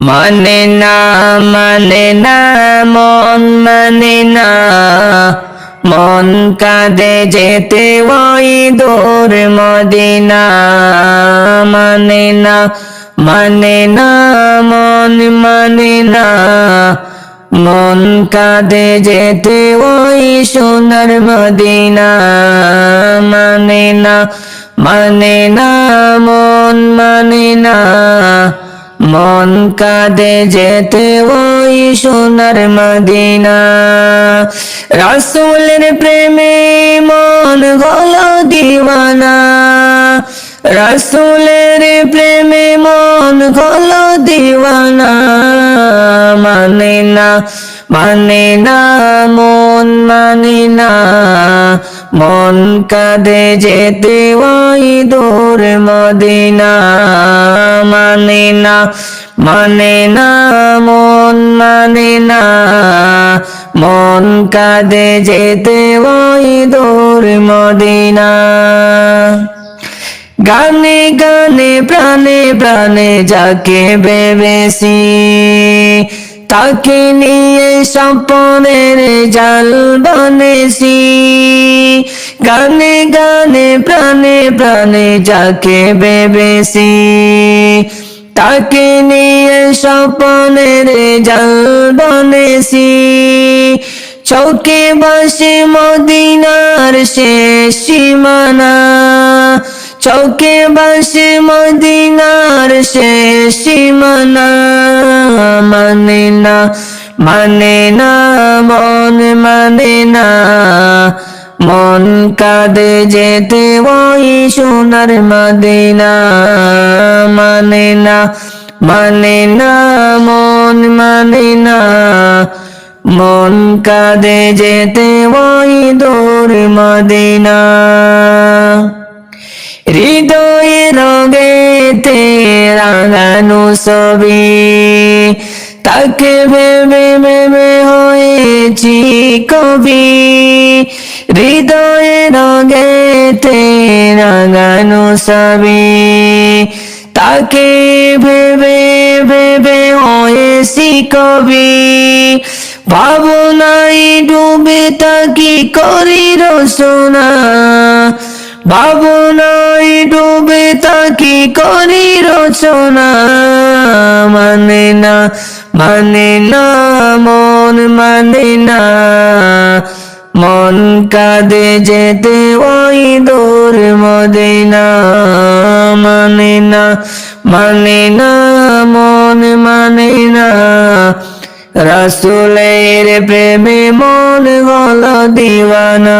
মানে না মানে না, মন মানে না। মন কাঁদে যেতে ওই দূর মদিনা। মানে না মানে না, মন মানে না। মন কাঁদে যেতে ওই সোনার মদিনা। মানে না মানে না, মন মানে না। মন কাঁদে যেতে ওই সোনার মদিনা। রাসুলের প্রেমে মন গল দিওয়ানা। রাসুলের প্রেমে মন গল দিওয়ানা। মানে না মানে না, মন মানে না। মন কাঁদে যেতে ওই দূর মদিনা মানে না মানে না, মন মানে না। মন কাঁদে যেতে ওই দূর মদিনা। গানে গানে, প্রাণে প্রাণে যাকে বেবেছি তাকে নিয়ে স্বপনের জাল বনেছি। গানে গানে, প্রাণে প্রাণে যাকে বেবেছি, তাকে নিয়ে স্বপনের জাল বনেছি। চৌকে বসে মদিনার শেষ সীমানা, চৌকে বসে মদিনার শেষ সীমানা মানে না মানে না, মন মানে না। মন কাঁদে যেতে ওই সোনার মদিনা। মানে না মানে না, মন মানে না। মন কাঁদে যেতে ওই দূর মদিনা। হৃদয়ে রঙেতে রাঙানো ছবি। তাকে ভেবে ভেবে হয়েছি কবি। হৃদয়ে রঙেতে রাঙানো ছবি। তাকে ভেবে ভেবে হয়েছি কবি। ভাবনাই ডুবে তাকি করি রচনা ভাবনাই ডুবে তাকি করি রচনা? মানে না মানে না, মন মানে না। মন কাঁদে যেতে ওই দূর মদিনা। মানে না মানে না, মন মানে না। রাসুলের প্রেমে মন গল দিওয়ানা।